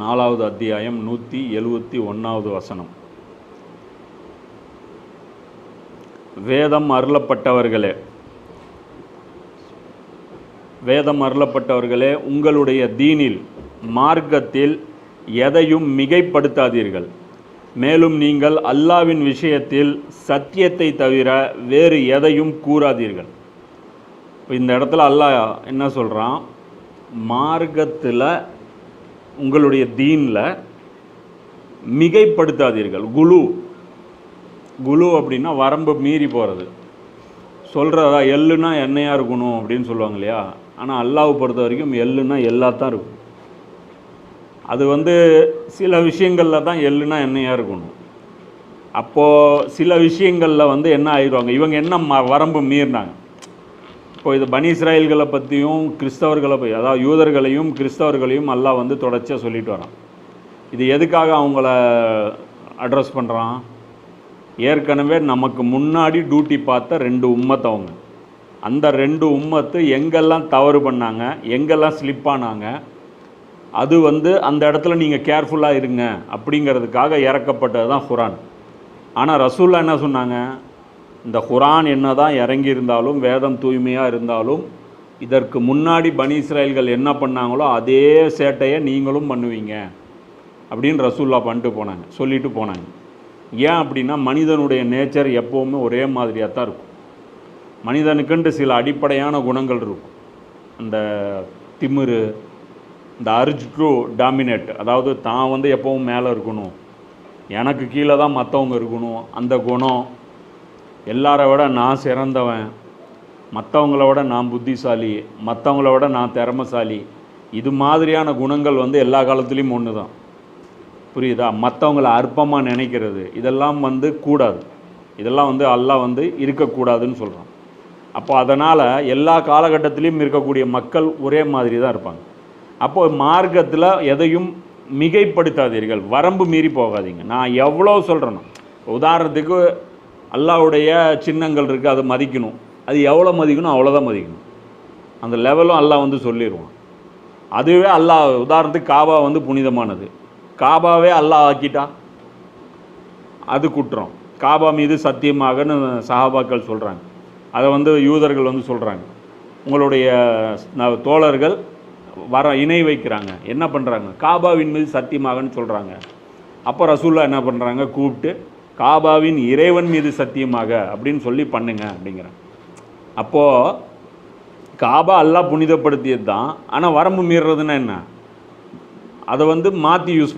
நாலாவது அத்தியாயம் நூற்றி எழுவத்தி ஒன்றாவது வசனம். வேதம் அருளப்பட்டவர்களே வேதம் அருளப்பட்டவர்களே உங்களுடைய தீனில் மார்க்கத்தில் எதையும் மிகைப்படுத்தாதீர்கள். மேலும் நீங்கள் அல்லாவின் விஷயத்தில் சத்தியத்தை தவிர வேறு எதையும் கூறாதீர்கள். இப்போ இந்த இடத்துல அல்லாஹ் என்ன சொல்கிறான் மார்க்கத்தில் உங்களுடைய தீனில் மிகைப்படுத்தாதீர்கள். குழு. குழு அப்படின்னா வரம்பு மீறி போகிறது சொல்கிறதா எள்ளுனா எண்ணெயாக இருக்கணும் அப்படின்னு சொல்லுவாங்க இல்லையா? ஆனால் அல்லாவை பொறுத்த வரைக்கும் எள்ளுனா எல்லாத்தான் இருக்கும். அது வந்து சில விஷயங்களில் தான் எள்ளுனா எண்ணெயாக இருக்கணும். அப்போது சில விஷயங்களில் வந்து என்ன ஆயிடுவாங்க? இவங்க என்ன ம வரம்பு மீறினாங்க? இப்போ இது பனி இஸ்ராயல்களை பற்றியும் கிறிஸ்தவர்களை பற்றி அதாவது யூதர்களையும் கிறிஸ்தவர்களையும் அல்லாஹ் வந்து தொடர்ச்சியாக சொல்லிட்டு வரான். இது எதுக்காக அவங்கள அட்ரஸ் பண்ணுறான் ஏற்கனவே நமக்கு முன்னாடி டியூட்டி பார்த்த ரெண்டு உம்மத்தை அவங்க. அந்த ரெண்டு உம்மத்து எங்கெல்லாம் தவறு பண்ணாங்க எங்கெல்லாம் ஸ்லிப் ஆனாங்க அது வந்து அந்த இடத்துல நீங்கள் கேர்ஃபுல்லாக இருங்க அப்படிங்கிறதுக்காக இறக்கப்பட்டது தான் குரான். ஆனால் ரசூல்லா என்ன சொன்னாங்க? இந்த குரான் என்ன தான் இறங்கி இருந்தாலும் வேதம் தூய்மையாக இருந்தாலும் இதற்கு முன்னாடி பனி இஸ்ராயல்கள் என்ன பண்ணாங்களோ அதே சேட்டையை நீங்களும் பண்ணுவீங்க. அப்படின்னு ரசூல்லா பண்ணிட்டு போனாங்க சொல்லிட்டு போனாங்க. ஏன் அப்படின்னா மனிதனுடைய நேச்சர் எப்போவுமே ஒரே மாதிரியாக தான் இருக்கும். மனிதனுக்குன்ட்டு சில அடிப்படையான குணங்கள் இருக்கும். அந்த திமிரு இந்த அர்ஜ் டு டாமினேட் அதாவது தான் வந்து எப்போவும் மேலே இருக்கணும். எனக்கு கீழே தான் மற்றவங்க இருக்கணும். அந்த குணம் எல்லாரை விட நான் சிறந்தவன். மற்றவங்கள விட நான் புத்திசாலி. மற்றவங்கள விட நான் திறமசாலி. இது மாதிரியான குணங்கள் வந்து எல்லா காலத்துலேயும் ஒன்று தான் புரியுதா? மற்றவங்கள அற்பமாக நினைக்கிறது. இதெல்லாம் வந்து கூடாது. இதெல்லாம் வந்து அல்லாஹ் வந்து இருக்கக்கூடாதுன்னு சொல்கிறான் அப்போ அதனால் எல்லா காலகட்டத்திலையும் இருக்கக்கூடிய மக்கள் ஒரே மாதிரி தான் இருப்பாங்க. அப்போது மார்க்கத்தில் எதையும் மிகைப்படுத்தாதீர்கள். வரம்பு மீறி போகாதீங்க. நான் எவ்வளோ சொல்கிறேன்னா உதாரணத்துக்கு அல்லாவுடைய சின்னங்கள் இருக்குது அதை மதிக்கணும். அது எவ்வளோ மதிக்கணும் அவ்வளோதான் மதிக்கணும். அந்த லெவலும் அல்லாஹ் வந்து சொல்லிடுவான். அதுவே அல்லாஹ் உதாரணத்துக்கு காபா வந்து புனிதமானது. காபாவே அல்லாஹ் ஆக்கிட்டா? அது குற்றம். காபா மீது சத்தியமாகன்னு சஹாபாக்கள் சொல்கிறாங்க அதை வந்து யூதர்கள் வந்து சொல்கிறாங்க உங்களுடைய தோழர்கள் வர இணை வைக்கிறாங்க. என்ன பண்ணுறாங்க காபாவின் மீது சத்தியமாகன்னு சொல்கிறாங்க அப்போ ரசூல்லா என்ன பண்ணுறாங்க கூப்பிட்டு காபாவின் இறைவன் மீது சத்தியமாக அப்படின்னு சொல்லி பண்ணுங்க அப்படிங்கிறேன். அப்போது காபா அல்லாஹ் புனிதப்படுத்தியது தான் ஆனால் வரம்பு மீறுறதுன்னா என்ன? அதை வந்து மாற்றி யூஸ்